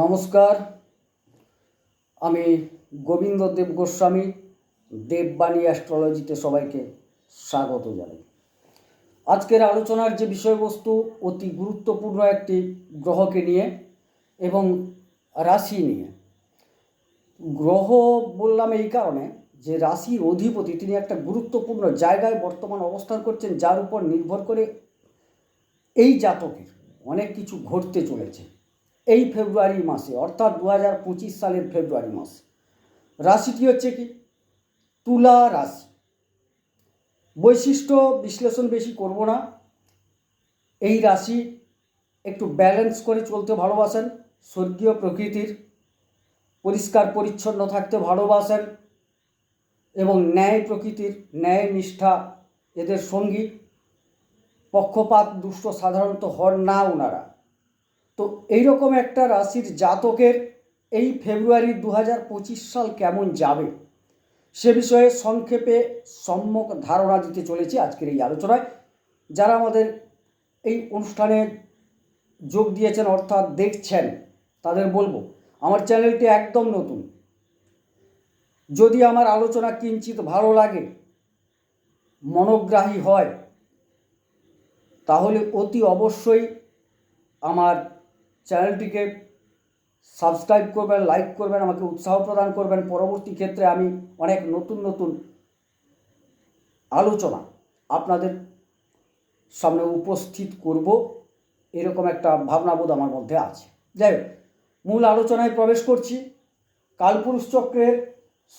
নমস্কার। আমি গোবিন্দ দেব গোস্বামী দেববাণী অ্যাস্ট্রোলজিতে সবাইকে স্বাগত জানাই। আজকের আলোচনার যে বিষয়বস্তু অতি গুরুত্বপূর্ণ একটি গ্রহকে নিয়ে এবং রাশি নিয়ে। গ্রহ বললাম এই কারণে যে রাশির অধিপতি, তিনি একটা গুরুত্বপূর্ণ জায়গায় বর্তমান অবস্থান করছেন, যার উপর নির্ভর করে এই জাতকের অনেক কিছু ঘটতে চলেছে। এই ফেব্রুয়ারি মাসে, অর্থাৎ দু হাজার পঁচিশ সালের ফেব্রুয়ারি মাস। রাশিটি হচ্ছে কি? তুলা রাশি। বৈশিষ্ট্য বিশ্লেষণ বেশি করব না। এই রাশি একটু ব্যালেন্স করে চলতে ভালোবাসেন, স্বর্গীয় প্রকৃতির। পরিষ্কার পরিচ্ছন্ন থাকতে ভালোবাসেন এবং ন্যায় প্রকৃতির, ন্যায় নিষ্ঠা এদের সঙ্গী। পক্ষপাত, দুষ্ট সাধারণত হন না ওনারা তো এইরকম একটা রাশির জাতকের এই ফেব্রুয়ারি দু হাজার পঁচিশ সাল কেমন যাবে? সে বিষয়ে সংক্ষেপে সম্যক ধারণা দিতে চলেছি আজকের এই আলোচনায়। যারা আমাদের এই অনুষ্ঠানে যোগ দিয়েছেন অর্থাৎ দেখছেন, তাদের বলব, আমার চ্যানেলটি একদম নতুন। যদি আমার আলোচনা কিঞ্চিত ভালো লাগে, মনোগ্রাহী হয়, তাহলে অতি অবশ্যই আমার চ্যানেলটিকে সাবস্ক্রাইব করবেন লাইক করবেন, আমাকে উৎসাহ প্রদান করবেন। পরবর্তী ক্ষেত্রে আমি অনেক নতুন নতুন আলোচনা আপনাদের সামনে উপস্থিত করব। এরকম একটা ভাবনাবোধ আমার মধ্যে আছে। যাই হোক, মূল আলোচনায় প্রবেশ করছি। কালপুরুষ চক্রের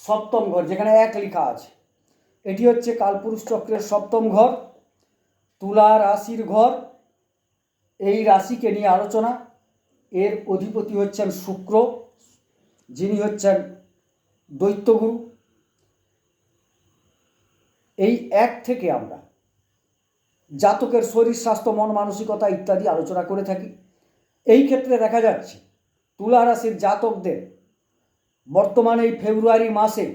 সপ্তম ঘর, যেখানে এক লেখা আছে। এটি হচ্ছে কালপুরুষ চক্রের সপ্তম ঘর, তুলা রাশির ঘর। এই রাশিকে নিয়ে আলোচনা। এর অধিপতি হচ্ছেন শুক্র, যিনি হচ্ছেন দৈত্যগুরু। এই এক থেকে আমরা জাতকের শরীর, স্বাস্থ্য, মন, মানসিকতা ইত্যাদি আলোচনা করে থাকি। এই ক্ষেত্রে দেখা যাচ্ছে, তুলা রাশির জাতকদের বর্তমানে এই ফেব্রুয়ারি মাসে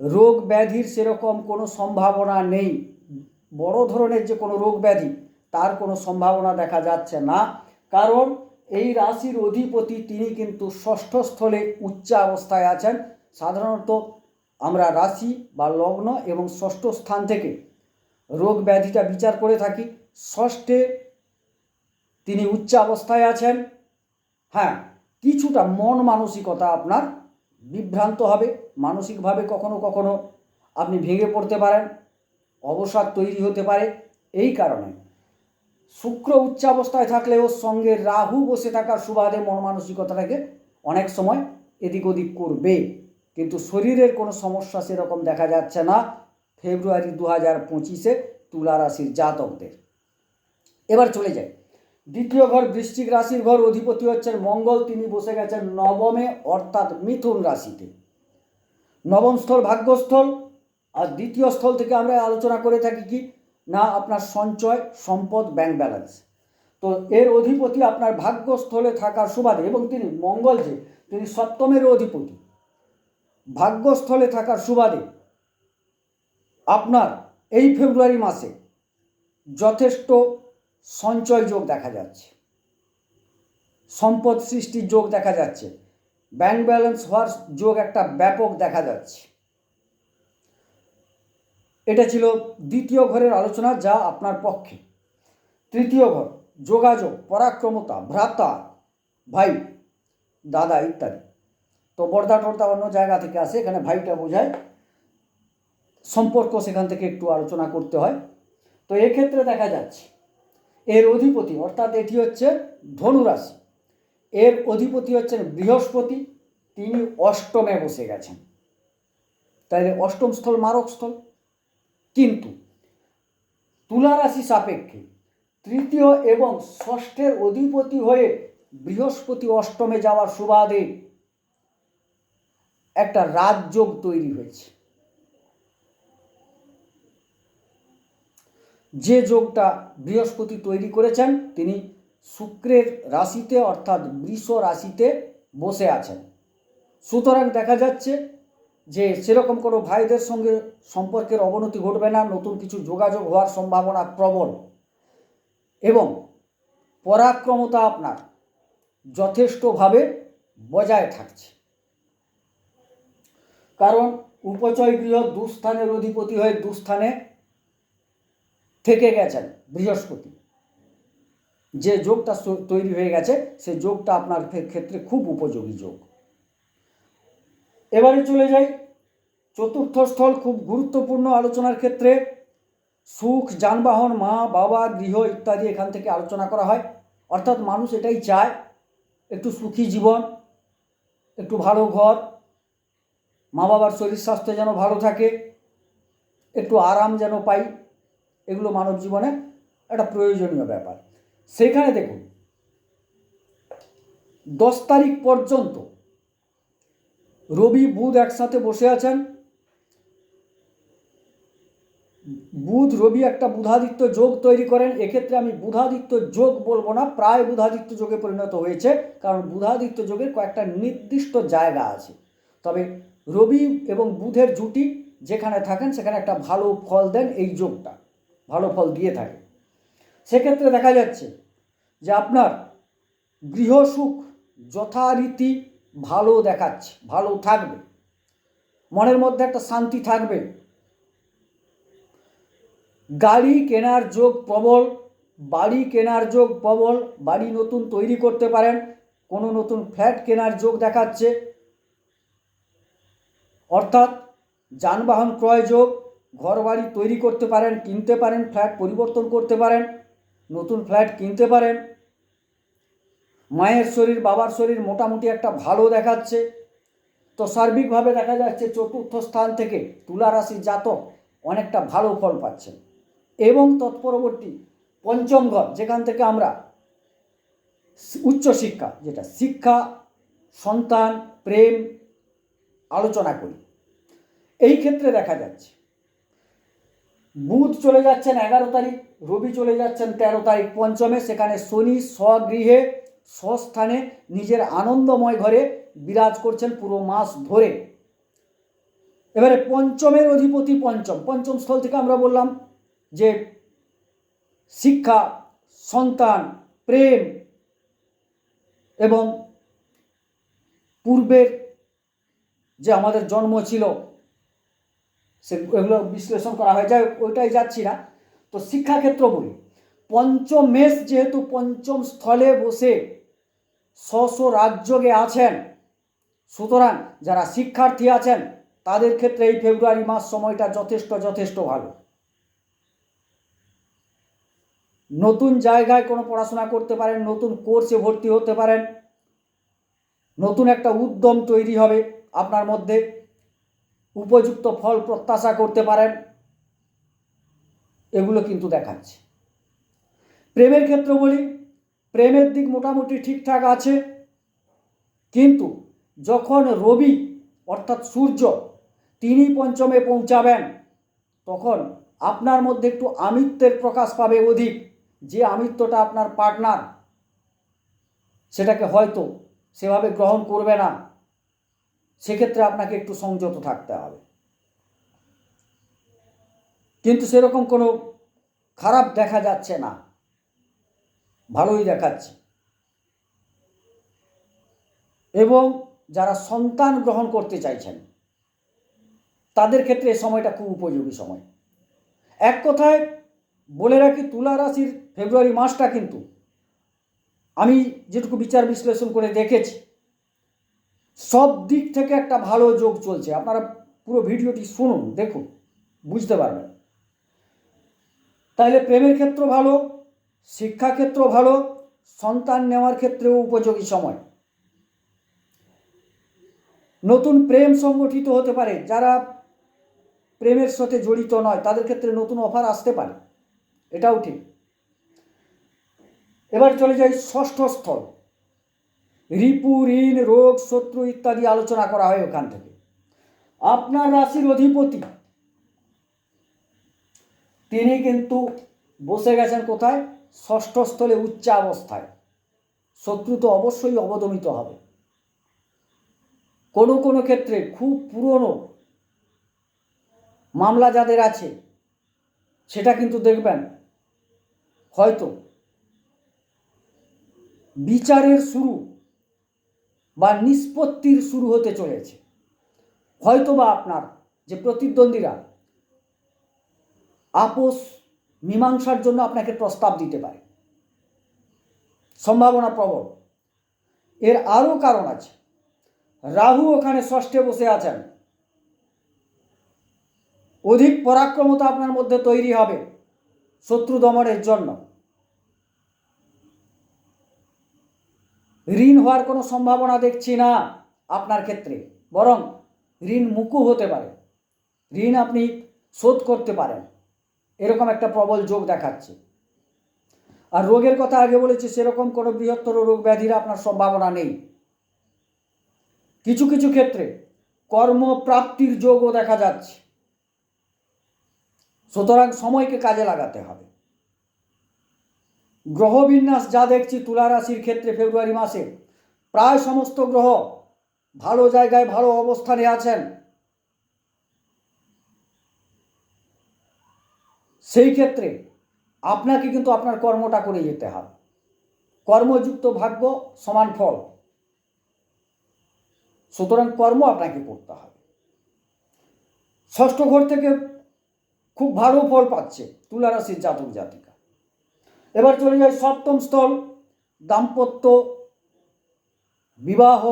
রোগ ব্যাধির সেরকম কোনো সম্ভাবনা নেই। বড় ধরনের যে কোনো রোগ ব্যাধি, তার কোনো সম্ভাবনা দেখা যাচ্ছে না। কারণ এই রাশির অধিপতি তিনি কিন্তু ষষ্ঠ স্থলে উচ্চ অবস্থায় আছেন। সাধারণত আমরা রাশি বা লগ্ন এবং ষষ্ঠ স্থান থেকে রোগ ব্যাধিটা বিচার করে থাকি। ষষ্ঠে তিনি উচ্চ অবস্থায় আছেন। হ্যাঁ কিছুটা মন মানসিকতা আপনার বিভ্রান্ত হবে। মানসিকভাবে কখনো কখনো আপনি ভেঙে পড়তে পারেন। অবসাদ তৈরি হতে পারে। এই কারণে শুক্র উচ্চাবস্থায় থাকলে ওর সঙ্গে রাহু বসে থাকার সুবাদে মন মানসিকতাটাকে অনেক সময় এদিক ওদিক করবে। কিন্তু শরীরের কোনো সমস্যা সেরকম দেখা যাচ্ছে না ফেব্রুয়ারি দু হাজার পঁচিশে তুলা রাশির জাতকদের। এবার চলে যাই। দ্বিতীয় ঘর বৃশ্চিক রাশির ঘর অধিপতি হচ্ছেন মঙ্গল, তিনি বসে গেছেন নবমে, অর্থাৎ মিথুন রাশিতে। নবম স্থল ভাগ্যস্থল। আর দ্বিতীয় স্থল থেকে আমরা আলোচনা করে থাকি কি? না আপনার সঞ্চয়, সম্পদ ব্যাংক ব্যালেন্স তো এর অধিপতি আপনার ভাগ্যস্থলে থাকার সুবাদে, এবং তিনি মঙ্গল যে, তিনি সপ্তমের অধিপতি। ভাগ্যস্থলে থাকার সুবাদে আপনার এই ফেব্রুয়ারি মাসে যথেষ্ট সঞ্চয় যোগ দেখা যাচ্ছে। সম্পদ সৃষ্টির যোগ দেখা যাচ্ছে। ব্যাংক ব্যালেন্স হওয়ার যোগ একটা ব্যাপক দেখা যাচ্ছে। এটা ছিল দ্বিতীয় ঘরের আলোচনা যা আপনার পক্ষে। তৃতীয় ঘর, যোগাযোগ, পরাক্রমতা, ভ্রাতা, ভাই, দাদা ইত্যাদি। তো বর্দা টর্দা অন্য জায়গা থেকে আসে, এখানে ভাইটা বোঝায়। সম্পর্ক সেখান থেকে একটু আলোচনা করতে হয়। তো এক্ষেত্রে দেখা যাচ্ছে, এর অধিপতি, অর্থাৎ এটি হচ্ছে ধনুরাশি, এর অধিপতি হচ্ছেন বৃহস্পতি, তিনি অষ্টমে বসে গেছেন। তাইলে অষ্টম স্থল, মারক স্থল। কিন্তু তুলা রাশি সাপেক্ষে তৃতীয় এবং ষষ্ঠের অধিপতি হয়ে বৃহস্পতি অষ্টমে যাওয়ার সুবাদে একটা রাজযোগ তৈরি হয়েছে। যে যোগটা বৃহস্পতি তৈরি করেছেন, তিনি শুক্রের রাশিতে অর্থাৎ বৃষ রাশিতে বসে আছেন। সুতরাং দেখা যাচ্ছে যে সেরকম কোনো ভাইদের সঙ্গে সম্পর্কের অবনতি ঘটবে না, নতুন কিছু যোগাযোগ হওয়ার সম্ভাবনা প্রবল। এবং পরাক্রমতা আপনার যথেষ্টভাবে বজায় থাকছে। কারণ উপচয় গৃহ দুস্থানের অধিপতি হয়ে দুস্থানে থেকে গেছেন বৃহস্পতি। যে যোগটা তৈরি হয়ে গেছে সেই যোগটা আপনার ক্ষেত্রে খুব উপযোগী যোগ। এবারে চলে যাই। চতুর্থ স্থল খুব গুরুত্বপূর্ণ আলোচনার ক্ষেত্রে। সুখ, যানবাহন, মা, বাবা, গৃহ ইত্যাদি এখান থেকে আলোচনা করা হয়। অর্থাৎ মানুষ এটাই চায়, একটু সুখী জীবন, একটু ভালো ঘর মা বাবার শরীর স্বাস্থ্য যেন ভালো থাকে, একটু আরাম যেন পাই, এগুলো মানব জীবনে একটা প্রয়োজনীয় ব্যাপার। সেখানে দেখুন, দশ তারিখ পর্যন্ত রবি, বুধ একসাথে বসে আছেন। বুধ, রবি একটা বুধাদিত্য যোগ তৈরি করেন। এক্ষেত্রে আমি বুধাদিত্য যোগ বলব না, প্রায় বুধাদিত্য যোগে পরিণত হয়েছে, কারণ বুধাদিত্য যোগের কয়েকটা নির্দিষ্ট জায়গা আছে। তবে রবি এবং বুধের জুটি যেখানে থাকেন, সেখানে একটা ভালো ফল দেন এই যোগটা, ভালো ফল দিয়ে থাকে। সেক্ষেত্রে দেখা যাচ্ছে যে আপনার গৃহসুখ যথারীতি ভালো দেখাচ্ছে, ভালো থাকবে। মনের মধ্যে একটা শান্তি থাকবে। গাড়ি কেনার যোগ প্রবল, বাড়ি কেনার যোগ প্রবল, বাড়ি নতুন তৈরি করতে পারেন, কোনো নতুন ফ্ল্যাট কেনার যোগ দেখাচ্ছে। অর্থাৎ যানবাহন ক্রয় যোগ ঘর বাড়ি তৈরি করতে পারেন, কিনতে পারেন, ফ্ল্যাট পরিবর্তন করতে পারেন, নতুন ফ্ল্যাট কিনতে পারেন। মায়ের শরীর, বাবার শরীর মোটামুটি একটা ভালো দেখাচ্ছে। তো সার্বিকভাবে দেখা যাচ্ছে চতুর্থ স্থান থেকে তুলা রাশি জাতক অনেকটা ভালো ফল পাচ্ছেন এবং তৎপরবর্তী পঞ্চম ঘর, যেখান থেকে আমরা উচ্চশিক্ষা, যেটা শিক্ষা, সন্তান, প্রেম আলোচনা করি। এই ক্ষেত্রে দেখা যাচ্ছে, বুধ চলে যাচ্ছেন এগারো তারিখ, রবি চলে যাচ্ছেন তেরো তারিখ পঞ্চমে, সেখানে শনি স্বগৃহে স্বস্থানে নিজের আনন্দময় ঘরে বিরাজ করছেন পুরো মাস ধরে। এবারে পঞ্চমের অধিপতি পঞ্চম। পঞ্চম স্থল থেকে আমরা বললাম যে শিক্ষা, সন্তান, প্রেম এবং পূর্বের যে আমাদের জন্ম ছিল, সে এগুলো বিশ্লেষণ করা হয় যায় ওইটাই যাচ্ছি না। তো শিক্ষাক্ষেত্র বলি। পঞ্চম মেষ যেহেতু পঞ্চম স্থলে বসে স্ব রাজ্যকে আছেন। সুতরাং যারা শিক্ষার্থী আছেন, তাদের ক্ষেত্রে এই ফেব্রুয়ারি মাস সময়টা যথেষ্ট যথেষ্ট ভালো। নতুন জায়গায় কোনো পড়াশোনা করতে পারেন, নতুন কোর্সে ভর্তি হতে পারেন, নতুন একটা উদ্যম তৈরি হবে আপনার মধ্যে, উপযুক্ত ফল প্রত্যাশা করতে পারেন, এগুলো কিন্তু দেখাচ্ছে। প্রেমের ক্ষেত্র বলি প্রেমের দিক মোটামুটি ঠিকঠাক আছে। কিন্তু যখন রবি, অর্থাৎ সূর্য, তিনি পঞ্চমে পৌঁছাবেন, তখন আপনার মধ্যে একটু আমিত্বের প্রকাশ পাবে অধিক। যে আমিত্বটা আপনার পার্টনার, সেটাকে হয়তো সেভাবে গ্রহণ করবে না। সেক্ষেত্রে আপনাকে একটু সংযত থাকতে হবে। কিন্তু সেরকম কোনো খারাপ দেখা যাচ্ছে না। ভালোই দেখাচ্ছে। এবং যারা সন্তান গ্রহণ করতে চাইছেন, তাদের ক্ষেত্রে এই সময়টা খুব উপযোগী সময়। এক কথায় বলে রাখি, তুলা রাশির ফেব্রুয়ারি মাসটা কিন্তু আমি যেটুকু বিচার বিশ্লেষণ করে দেখেছি, সব দিক থেকে একটা ভালো যোগ চলছে। আপনারা পুরো ভিডিওটি শুনুন, দেখুন, বুঝতে পারবেন। তাহলে প্রেমের ক্ষেত্র ভালো শিক্ষাক্ষেত্র ভালো, সন্তান নেওয়ার ক্ষেত্রেও উপযোগী সময়। নতুন প্রেম সংগঠিত হতে পারে, যারা প্রেমের সাথে জড়িত নয়, তাদের ক্ষেত্রে নতুন অফার আসতে পারে। এটাও ঠিক। এবার চলে যাই ষষ্ঠ স্থল। রিপু, ঋণ, রোগ, শত্রু ইত্যাদি আলোচনা করা হয় ওখান থেকে। আপনার রাশির অধিপতি। তিনি কিন্তু বসে গেছেন কোথায়? ষষ্ঠ স্থলে উচ্চাবস্থায়। শত্রু তো অবশ্যই অবদমিত হবে। কোনো কোনো ক্ষেত্রে খুব পুরনো মামলা যাদের আছে, সেটা কিন্তু দেখবেন, হয়তো বিচারের শুরু বা নিষ্পত্তির শুরু হতে চলেছে। হয়তো বা আপনার যে প্রতিদ্বন্দ্বীরা, আপোষ মীমাংসার জন্য আপনাকে প্রস্তাব দিতে পারে। সম্ভাবনা প্রবল। এর আরও কারণ আছে। রাহু ওখানে ষষ্ঠে বসে আছেন। অধিক পরাক্রমতা আপনার মধ্যে তৈরি হবে শত্রু দমনের জন্য। ঋণ হওয়ার কোনো সম্ভাবনা দেখছি না আপনার ক্ষেত্রে, বরং ঋণ মুকু হতে পারে। ঋণ আপনি শোধ করতে পারেন। এরকম একটা প্রবল যোগ দেখাচ্ছে। আর রোগের কথা আগে বলেছি, সেরকম কোনো বৃহত্তর রোগ ব্যাধির আপনার সম্ভাবনা নেই। কিছু কিছু ক্ষেত্রে কর্মপ্রাপ্তির যোগও দেখা যাচ্ছে। সুতরাং সময়কে কাজে লাগাতে হবে। গ্রহবিন্যাস যা দেখছি তুলা রাশির ক্ষেত্রে ফেব্রুয়ারি মাসে, প্রায় সমস্ত গ্রহ ভালো জায়গায় ভালো অবস্থানে আছেন। সেই ক্ষেত্রে আপনাকে কিন্তু আপনার কর্মটা করে যেতে হবে। কর্মযুক্ত ভাগ্য সমান ফল। সুতরাং কর্ম আপনাকে করতে হবে। ষষ্ঠ ঘর থেকে খুব ভালো ফল পাচ্ছে তুলা রাশির জাতক জাতিকা। এবার চলে যায় সপ্তম স্থল, দাম্পত্য, বিবাহ,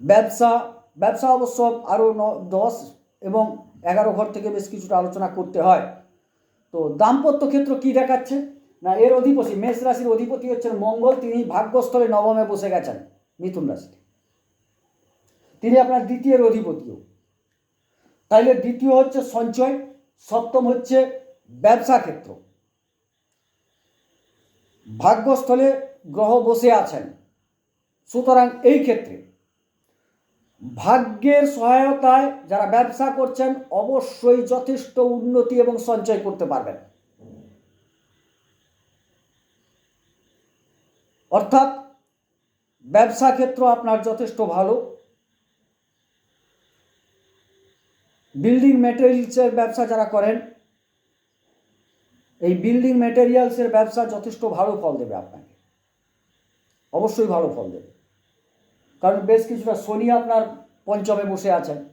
ব্যবসা। ব্যবসা অবশ্য আরও দশ এবং এগারো ঘর থেকে বেশ কিছুটা আলোচনা করতে হয়। তো দাম্পত্য ক্ষেত্র কি দেখাচ্ছে? না, এর অধিপতি, মেষ রাশির অধিপতি হচ্ছেন মঙ্গল, তিনি ভাগ্যস্থলে নবমে বসে গেছেন, মিথুন রাশিতে। তিনি আপনার দ্বিতীয়ের অধিপতিও। তাইলে দ্বিতীয় হচ্ছে সঞ্চয়, সপ্তম হচ্ছে ব্যবসা ক্ষেত্র। ভাগ্যস্থলে গ্রহ বসে আছেন। সুতরাং এই ক্ষেত্রে ভাগ্যের সহায়তায় যারা ব্যবসা করছেন অবশ্যই যথেষ্ট উন্নতি এবং সঞ্চয় করতে পারবেন। অর্থাৎ ব্যবসা ক্ষেত্র আপনার যথেষ্ট ভালো। বিল্ডিং ম্যাটেরিয়ালসের ব্যবসা যারা করেন, এই বিল্ডিং ম্যাটেরিয়ালসের ব্যবসা যথেষ্ট ভালো ফল দেবে আপনাকে। অবশ্যই ভালো ফল দেবে। কারণ বেশ কিছুটা শনি আপনার পঞ্চমে বসে আছেন।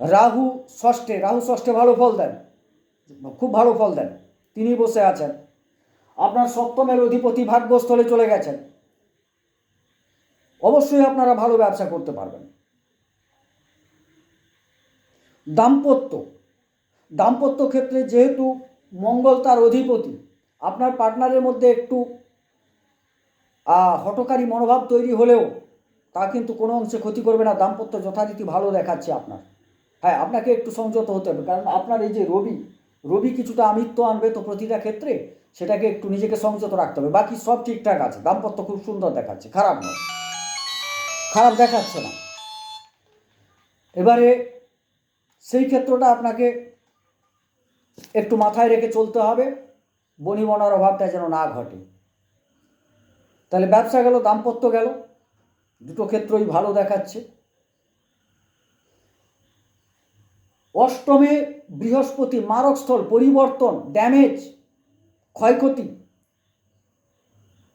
রাহু ষষ্ঠে রাহু ষষ্ঠে ভালো ফল দেন। খুব ভালো ফল দেন। তিনি বসে আছেন। আপনার সপ্তমের অধিপতি ভাগ্যস্থলে চলে গেছেন। অবশ্যই আপনারা ভালো ব্যবসা করতে পারবেন। দাম্পত্য। দাম্পত্য ক্ষেত্রে যেহেতু মঙ্গল তার অধিপতি, আপনার পার্টনারের মধ্যে একটু হটকারী মনোভাব তৈরি হলেও তা কিন্তু কোনো অংশে ক্ষতি করবে না। দাম্পত্য যথারীতি ভালো দেখাচ্ছে আপনার। হ্যাঁ আপনাকে একটু সংযত হতে হবে। কারণ আপনার এই যে রবি রবি কিছুটা আমিত্ব আনবে তো প্রতিটা ক্ষেত্রে সেটাকে একটু নিজেকে সংযত রাখতে হবে। বাকি সব ঠিকঠাক আছে। দাম্পত্য খুব সুন্দর দেখাচ্ছে। খারাপ নয়। খারাপ দেখাচ্ছে না। এবারে সেই ক্ষেত্রটা আপনাকে একটু মাথায় রেখে চলতে হবে। বনিবনার অভাবটা যেন না ঘটে। তাহলে ব্যবসা গেল, দাম্পত্য গেল। দুটো ক্ষেত্রই ভালো দেখাচ্ছে। অষ্টমে বৃহস্পতি মারকস্থল, পরিবর্তন ড্যামেজ ক্ষয়ক্ষতি।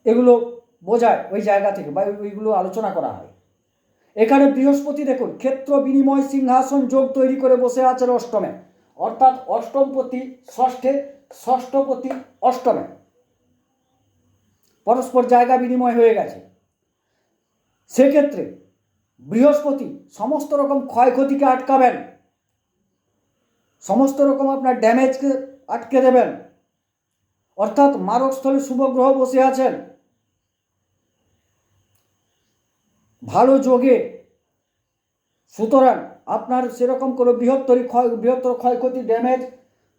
এগুলো বোঝায় ওই জায়গা থেকে বা ওইগুলো আলোচনা করা হয়। এখানে বৃহস্পতি দেখুন, ক্ষেত্র বিনিময় সিংহাসন যোগ তৈরি করে বসে আছেন অষ্টমে। অর্থাৎ অষ্টমপতি ষষ্ঠে, ষষ্ঠপতি অষ্টমে। পরস্পর জায়গা বিনিময় হয়ে গেছে। সেক্ষেত্রে বৃহস্পতি সমস্ত রকম ক্ষয়ক্ষতিকে আটকাবেন। সমস্ত রকম আপনার ড্যামেজকে আটকে দেবেন। অর্থাৎ মারকস্থলে শুভ গ্রহ বসে আছেন। ভালো যোগে সুতরাং আপনার সেরকম কোনো বৃহত্তর ক্ষয়, বৃহত্তর ক্ষয়ক্ষতি, ড্যামেজ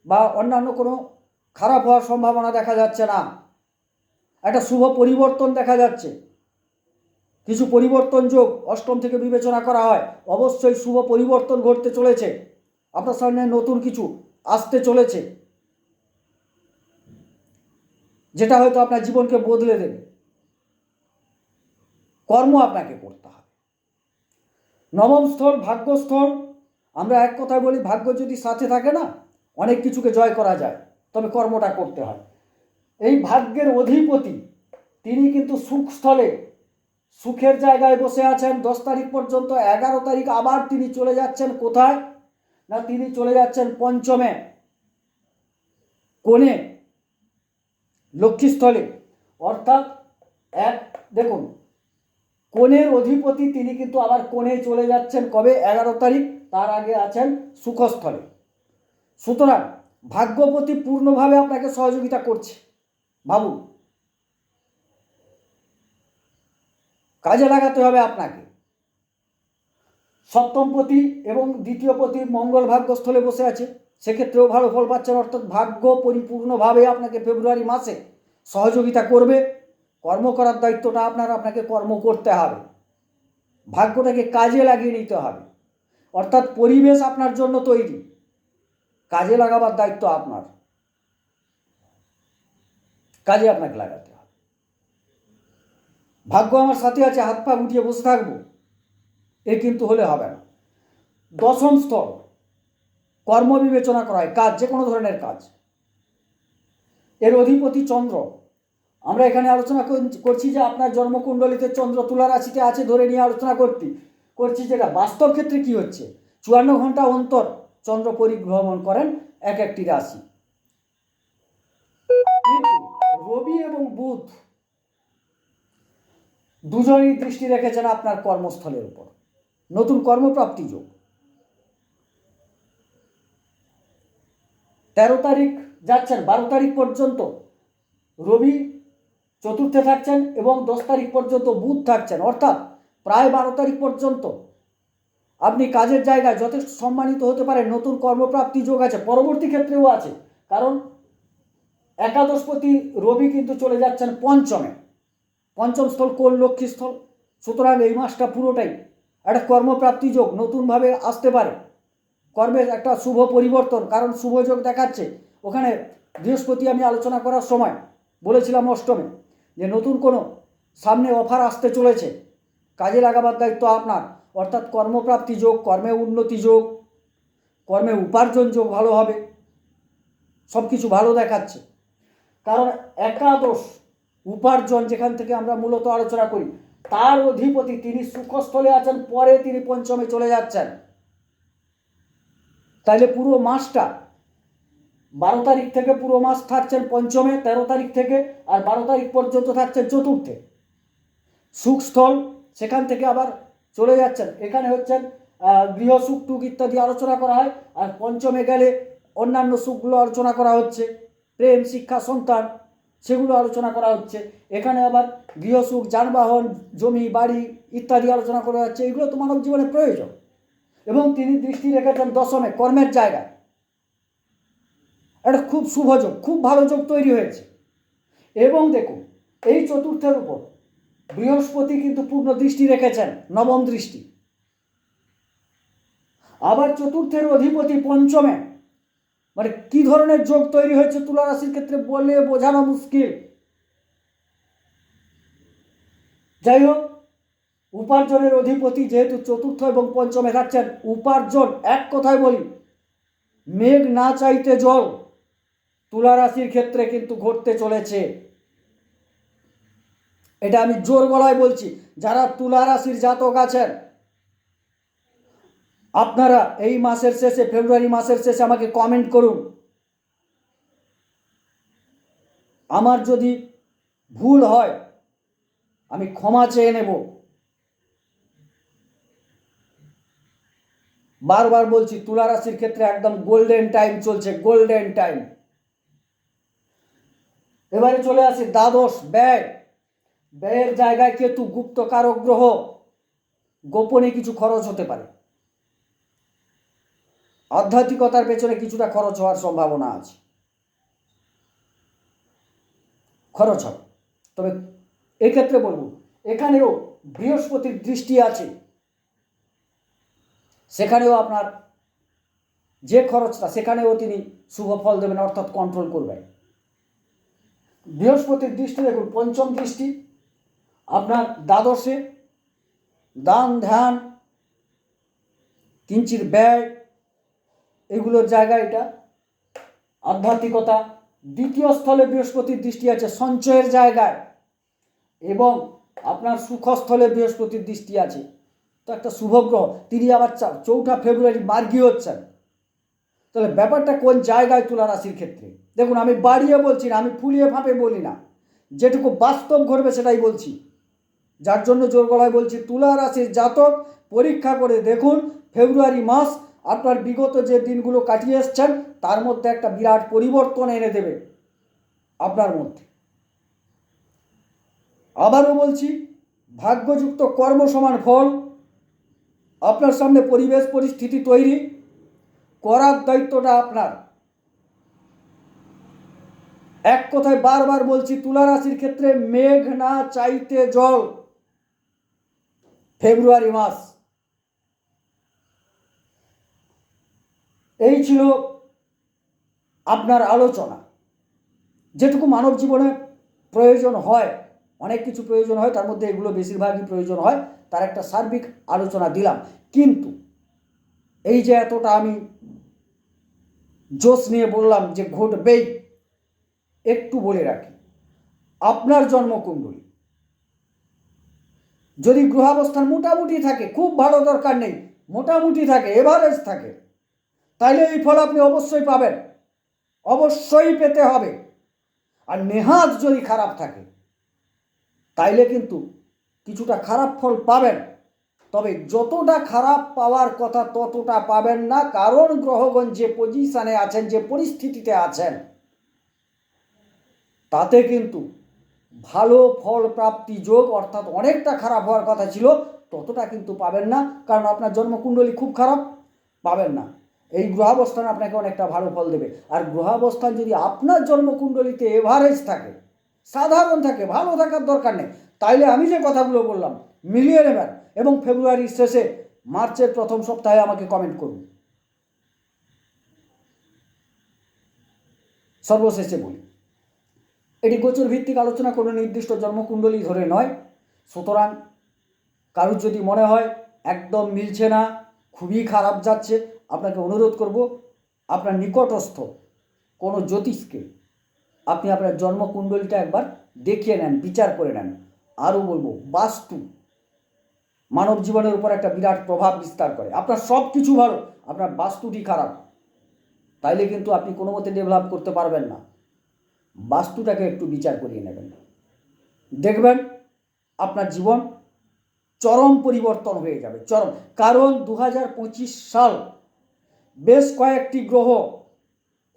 বা অন্যান্য কোনো খারাপ হওয়ার সম্ভাবনা দেখা যাচ্ছে না। একটা শুভ পরিবর্তন দেখা যাচ্ছে। কিছু পরিবর্তন যোগ অষ্টম থেকে বিবেচনা করা হয়। অবশ্যই শুভ পরিবর্তন ঘটতে চলেছে। আপনার সামনে নতুন কিছু আসতে চলেছে। যেটা হয়তো আপনার জীবনকে বদলে দেবে। কর্ম আপনাকে করতে হবে। নবম স্থল ভাগ্যস্থল আমরা এক কথায় বলি, ভাগ্য যদি সাথে থাকে না, অনেক কিছুকে জয় করা যায়। তবে কর্মটা করতে হয়। এই ভাগ্যের অধিপতি, তিনি কিন্তু সুখস্থলে, সুখের জায়গায় বসে আছেন। দশ তারিখ পর্যন্ত, এগারো তারিখ আবার তিনি চলে যাচ্ছেন কোথায়? না, তিনি চলে যাচ্ছেন পঞ্চমে, কোণে, লক্ষ্মীস্থলে। অর্থাৎ এক, দেখুন, কোণের অধিপতি, তিনি কিন্তু আবার কোণে চলে যাচ্ছেন কবে? এগারো তারিখ, তার আগে আছেন সুখস্থলে। সুতরাং, ভাগ্যপতি পূর্ণভাবে আপনাকে সহযোগিতা করছে। ভাবুন কাজে লাগাতে হবে আপনাকে। সপ্তমপতি এবং দ্বিতীয় পতি মঙ্গল ভাগ্যস্থলে বসে আছে। সেক্ষেত্রেও ভালো ফল পাচ্ছেন, অর্থাৎ ভাগ্য পরিপূর্ণভাবে আপনাকে ফেব্রুয়ারি মাসে সহযোগিতা করবে। কর্ম করার দায়িত্বটা আপনার, আপনাকে কর্ম করতে হবে। ভাগ্যটাকে কাজে লাগিয়ে নিতে হবে। অর্থাৎ পরিবেশ আপনার জন্য তৈরি। কাজে লাগাবার দায়িত্ব আপনার। কাজে আপনাকে লাগাতে হবে। ভাগ্য আমার সাথে আছে, হাত পা গুটিয়ে বসে থাকব। এ কিন্তু হলে হবে না। দশম স্তর, কর্ম বিবেচনা করা হয়, কাজ যে কোনো ধরনের কাজ। এর অধিপতি চন্দ্র। আমরা এখানে আলোচনা কর- করছি যে আপনার জন্মকুণ্ডলিতে চন্দ্র তুলা রাশিতে আছে ধরে নিয়ে আলোচনা করতে করছি যেটা বাস্তব ক্ষেত্রে কি হচ্ছে? চুয়ান্ন ঘণ্টা অন্তর চন্দ্র পরিভ্রমণ করেন এক একটি রাশি। রবি এবং বুধ দুজনই দৃষ্টি রেখেছেন আপনার কর্মস্থলের উপর। নতুন কর্মপ্রাপ্তি যোগ। তেরো তারিখ যাচ্ছেন, বারো তারিখ পর্যন্ত রবি চতুর্থে থাকছেন এবং দশ তারিখ পর্যন্ত বুধ থাকছেন। অর্থাৎ প্রায় বারো তারিখ পর্যন্ত আপনি কাজের জায়গায় যথেষ্ট সম্মানিত হতে পারেন, নতুন কর্মপ্রাপ্তি যোগ আছে, পরবর্তী ক্ষেত্রেও আছে। কারণ একাদশপতি রবি কিন্তু চলে যাচ্ছেন পঞ্চমে। পঞ্চম স্থল কোন লক্ষ্মী স্থল সুতরাং এই মাসটা পুরোটাই একটা কর্মপ্রাপ্তি যোগ, নতুনভাবে আসতে পারে। কর্মের একটা শুভ পরিবর্তন, কারণ শুভ যোগ দেখাচ্ছে। ওখানে বৃহস্পতি আমি আলোচনা করার সময় বলেছিলাম অষ্টমে যে নতুন কোনো সামনে অফার আসতে চলেছে। কাজে লাগাবার দায়িত্ব আপনার। অর্থাৎ কর্মপ্রাপ্তি যোগ, কর্মে উন্নতি যোগ, কর্মে উপার্জন যোগ ভালো হবে। সব কিছু ভালো দেখাচ্ছে। কারণ একাদশ উপার্জন যেখান থেকে আমরা মূলত আলোচনা করি, তার অধিপতি তিনি সুখস্থলে আছেন, পরে তিনি পঞ্চমে চলে যাচ্ছেন। তাইলে পুরো মাসটা বারো তারিখ থেকে পুরো মাস থাকছেন পঞ্চমে, তেরো তারিখ থেকে, আর বারো তারিখ পর্যন্ত থাকছেন চতুর্থে। সুখস্থল সেখান থেকে আবার চলে যাচ্ছেন। এখানে হচ্ছেন গৃহ সুখ, টুক ইত্যাদি আলোচনা করা হয়, আর পঞ্চমে গেলে অন্যান্য সুখগুলো আলোচনা করা হচ্ছে। প্রেম, শিক্ষা, সন্তান, সেগুলো আলোচনা করা হচ্ছে। এখানে আবার গৃহসুখ, যানবাহন, জমি, বাড়ি ইত্যাদি আলোচনা করা হচ্ছে। এগুলো তো মানব জীবনে প্রয়োজন। এবং তিনি দৃষ্টি রেখেছেন দশমে, কর্মের জায়গায়। এটা খুব শুভ যোগ, খুব ভালো যোগ তৈরি হয়েছে। এবং দেখুন, এই চতুর্থের উপর বৃহস্পতি কিন্তু পূর্ণ দৃষ্টি রেখেছেন, নবম দৃষ্টি। আবার চতুর্থের অধিপতি পঞ্চমে মানে কি ধরনের যোগ তৈরি হয়েছে তুলা রাশির ক্ষেত্রে বলে বোঝানো মুশকিল? যাই হোক, উপার্জনের অধিপতি যেহেতু চতুর্থ এবং পঞ্চমে থাকছেন উপার্জন এক কথায় বলি, মেঘ না চাইতে জল তুলা রাশির ক্ষেত্রে কিন্তু ঘটতে চলেছে। এটা আমি জোর গলায় বলছি, যারা তুলা রাশির জাতক আছেন আপনারা এই মাসের শেষে, ফেব্রুয়ারি মাসের শেষে আমাকে কমেন্ট করুন। আমার যদি ভুল হয়, আমি ক্ষমা চেয়ে নেব। বারবার বলছি, তুলা রাশির ক্ষেত্রে একদম গোল্ডেন টাইম চলছে গোল্ডেন টাইম এবারে চলে আসি, দ্বাদশ, ব্যয়। ব্যয়ের জায়গায় কেতু গুপ্ত কারক গ্রহ, গোপনে কিছু খরচ হতে পারে। আধ্যাত্মিকতার পেছনে কিছুটা খরচ হওয়ার সম্ভাবনা আছে। খরচ হবে। তবে এক্ষেত্রে বলব, এখানেও বৃহস্পতির দৃষ্টি আছে। সেখানেও আপনার যে খরচটা, সেখানেও তিনি শুভ ফল দেবেন, অর্থাৎ কন্ট্রোল করবেন। বৃহস্পতির দৃষ্টি দেখুন, পঞ্চম দৃষ্টি, আপনার দ্বাদশে দান, ধ্যান কিঞ্চির ব্যয় এগুলোর জায়গা এটা। আধ্যাত্মিকতা দ্বিতীয় স্থলে বৃহস্পতির দৃষ্টি আছে সঞ্চয়ের জায়গায় এবং আপনার সুখস্থলে বৃহস্পতির দৃষ্টি আছে। তো একটা শুভগ্রহ তিনি আবার চৌঠা ফেব্রুয়ারি মার্গী হচ্ছেন। তাহলে ব্যাপারটা কোন জায়গায় তুলা রাশির ক্ষেত্রে? দেখুন, আমি বাড়িয়ে বলছি না, আমি ফুলিয়ে ফাঁপে বলি না। যেটুকু বাস্তব ঘটবে সেটাই বলছি। যার জন্য জোর গলায় বলছি, তুলা রাশির জাতক পরীক্ষা করে দেখুন, ফেব্রুয়ারি মাস আপনার বিগত যে দিনগুলো কাটিয়ে এসছেন, তার মধ্যে একটা বিরাট পরিবর্তন এনে দেবে আপনার মধ্যে। আবারও বলছি, ভাগ্যযুক্ত কর্ম সমান ফল, আপনার সামনে পরিবেশ পরিস্থিতি তৈরি, করার দায়িত্বটা আপনার। এক কথায় বারবার বলছি তুলা রাশির ক্ষেত্রে মেঘ না চাইতে জল। ফেব্রুয়ারি মাস। এই ছিল আপনার আলোচনা। যেটুকু মানব জীবনে প্রয়োজন হয়, অনেক কিছু প্রয়োজন হয়, তার মধ্যে এগুলো বেশিরভাগই প্রয়োজন হয়, তার একটা সার্বিক আলোচনা দিলাম। কিন্তু এই যে এতটা আমি জোশ নিয়ে বললাম যে ঘটবেই, একটু বলে রাখি। আপনার জন্মকুণ্ডলী। যদি গ্রহাবস্থান মোটামুটি থাকে, খুব ভালো দরকার নেই, মোটামুটি থাকে, এভারেজ থাকে তাইলে এই ফল আপনি অবশ্যই পাবেন। অবশ্যই পেতে হবে। আর নেহাত যদি খারাপ থাকে, তাইলে কিন্তু কিছুটা খারাপ ফল পাবেন। তবে যতটা খারাপ পাওয়ার কথা ততটা পাবেন না, কারণ গ্রহগণ যে পজিশনে আছেন, যে পরিস্থিতিতে আছেন, তাতে কিন্তু ভালো ফল প্রাপ্তি যোগ অর্থাৎ অনেকটা খারাপ হওয়ার কথা ছিল, ততটা কিন্তু পাবেন না। কারণ আপনার জন্মকুণ্ডলী খুব খারাপ, পাবেন না। এই গ্রহাবস্থান আপনাকে অনেকটা ভালো ফল দেবে। আর গ্রহাবস্থান যদি আপনার জন্মকুণ্ডলীতে এভারেজ থাকে, সাধারণ থাকে, ভালো থাকার দরকার নেই, তাইলে আমি যে কথাগুলো বললাম, মিলিয়ে নেবেন এবং ফেব্রুয়ারির শেষে মার্চের প্রথম সপ্তাহে আমাকে কমেন্ট করুন। সর্বশেষে বলি, এটি গোচর ভিত্তিক আলোচনা, কোনো নির্দিষ্ট জন্মকুণ্ডলী ধরে নয়। সুতরাং কারুর যদি মনে হয় একদম মিলছে না, খুবই খারাপ যাচ্ছে আপনাকে অনুরোধ করব, আপনার নিকটস্থ কোনো জ্যোতিষকে আপনি আপনার জন্মকুণ্ডলীটা একবার দেখিয়ে নেন, বিচার করে নেন। আরও বলব, বাস্তু মানব জীবনের উপর একটা বিরাট প্রভাব বিস্তার করে। আপনার সব কিছু ভালো, আপনার বাস্তুটি খারাপ। তাইলে কিন্তু আপনি কোনো মতে ডেভেলপ করতে পারবেন না। বাস্তুটাকে একটু বিচার করিয়ে নেবেন। দেখবেন আপনার জীবন চরম পরিবর্তন হয়ে যাবে, চরম। কারণ দু হাজার পঁচিশ সাল বেশ কয়েকটি গ্রহ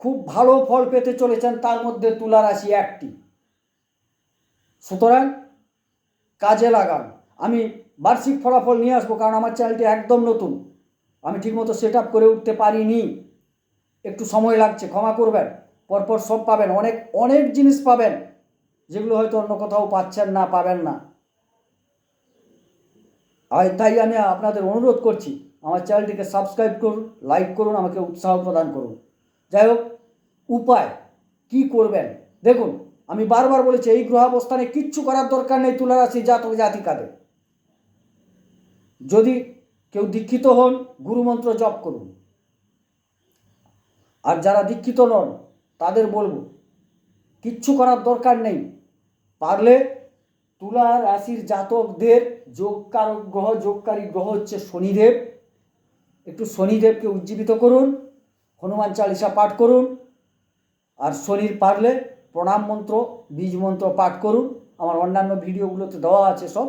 খুব ভালো ফল পেতে চলেছেন, তার মধ্যে তুলা রাশি একটি। সুতরাং কাজে লাগান। আমি বার্ষিক ফলাফল নিয়ে আসব, কারণ আমার চ্যানেলটি একদম নতুন। আমি ঠিকমতো সেট আপ করে উঠতে পারিনি। একটু সময় লাগছে, ক্ষমা করবেন। পরপর সব পাবেন, অনেক অনেক জিনিস পাবেন, যেগুলো হয়তো অন্য কোথাও পাচ্ছেন না, পাবেন না। আর তাই আমি আপনাদের অনুরোধ করছি আমার চ্যানেলটিকে সাবস্ক্রাইব করুন, লাইক করুন, আমাকে উৎসাহ প্রদান করুন। যাই হোক, উপায় কি করবেন? দেখুন, আমি বারবার বলেছি, এই গ্রহাবস্থানে কিচ্ছু করার দরকার নেই তুলা রাশি জাতক জাতিকাদের। যদি কেউ দীক্ষিত হন, গুরুমন্ত্র জপ করুন। আর যারা দীক্ষিত নন, তাদের বলব, কিচ্ছু করার দরকার নেই। পারলে তুলা রাশির জাতকদের যোগকারক গ্রহ, যোগকারী গ্রহ হচ্ছে শনিদেব। একটু শনিদেবকে উজ্জীবিত করুন, হনুমান চালিসা পাঠ করুন, আর শনির পারলে প্রণাম মন্ত্র, বীজ মন্ত্র পাঠ করুন। আমার অন্যান্য ভিডিওগুলোতে দেওয়া আছে সব,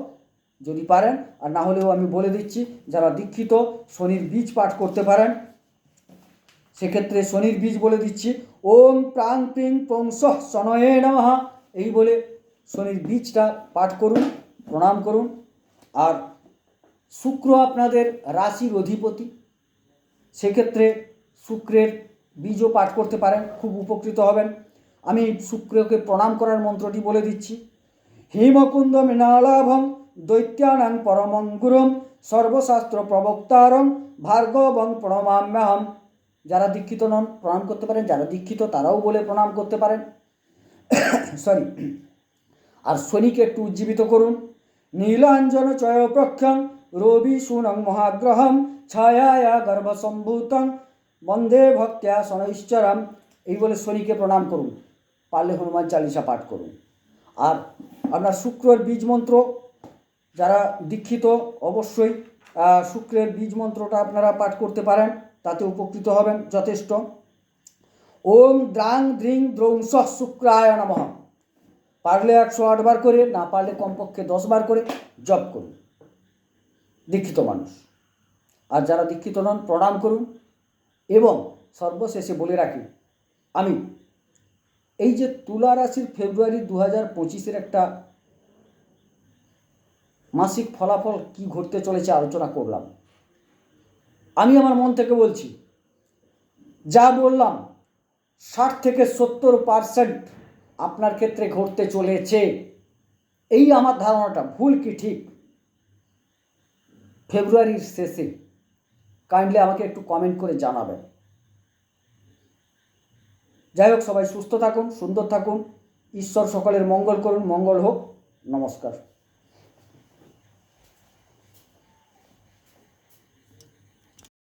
যদি পারেন। আর না হলেও আমি বলে দিচ্ছি, যারা দীক্ষিত, শনির বীজ পাঠ করতে পারেন, সেক্ষেত্রে শনির বীজ বলে দিচ্ছি, ওম প্রাং প্রিং পংস সনয়ে নমঃ। এই বলে শনির বীজটা পাঠ করুন, প্রণাম করুন। আর শুক্র আপনাদের রাশির অধিপতি। সেক্ষেত্রে শুক্রের বীজও পাঠ করতে পারেন, খুব উপকৃত হবেন। আমি শুক্রকে প্রণাম করার মন্ত্রটি বলে দিচ্ছি। হিমকুন্দ মৃণালাভম দৈত্যানাং পরমং গুরুম সর্বশাস্ত্র প্রবক্তারং ভার্গবং প্রণমাম্যহম। যারা দীক্ষিত নন, প্রণাম করতে পারেন। যারা দীক্ষিত, তারাও বলে প্রণাম করতে পারেন। সরি, আর শনিকে একটু উজ্জীবিত করুন। নীলাঞ্জন চয় প্রক্ষং রবি সুনং মহাগ্রহম ছায়া গর্ভসম্ভূতং বন্দে ভক্ত্যা শনৈশ্চরম এই বলে শনিকে প্রণাম করুন, পারলে হনুমান চালিসা পাঠ করুন। আর আপনার শুক্রের বীজ মন্ত্র, যারা দীক্ষিত, অবশ্যই শুক্রের বীজ মন্ত্রটা আপনারা পাঠ করতে পারেন, তাতে উপকৃত হবেন যথেষ্ট। ওম দ্রাং দ্রিং দ্রৌং সহ শুক্রায় নমঃ। পারলে একশো আটবার করে, না পারলে কমপক্ষে দশবার করে জপ করুন। দীক্ষিত মানুষ। আর যারা দীক্ষিত নন, প্রণাম করুন এবং সর্বশেষে বলে রাখি, আমি এই যে তুলা রাশির ফেব্রুয়ারি দু হাজার পঁচিশের একটা মাসিক ফলাফল কি ঘটতে চলেছে আলোচনা করলাম। আমি আমার মন থেকে বলছি, যা বললাম ষাট থেকে সত্তর পার্সেন্ট আপনার ক্ষেত্রে ঘটতে চলেছে। এই আমার ধারণাটা, ভুল কি ঠিক? ফেব্রুয়ারির শেষে কাইন্ডলি আমাকে একটু কমেন্ট করে জানাবেন। যাই হোক, সবাই সুস্থ থাকুন, সুন্দর থাকুন। ঈশ্বর সকলের মঙ্গল করুন, মঙ্গল হোক। নমস্কার।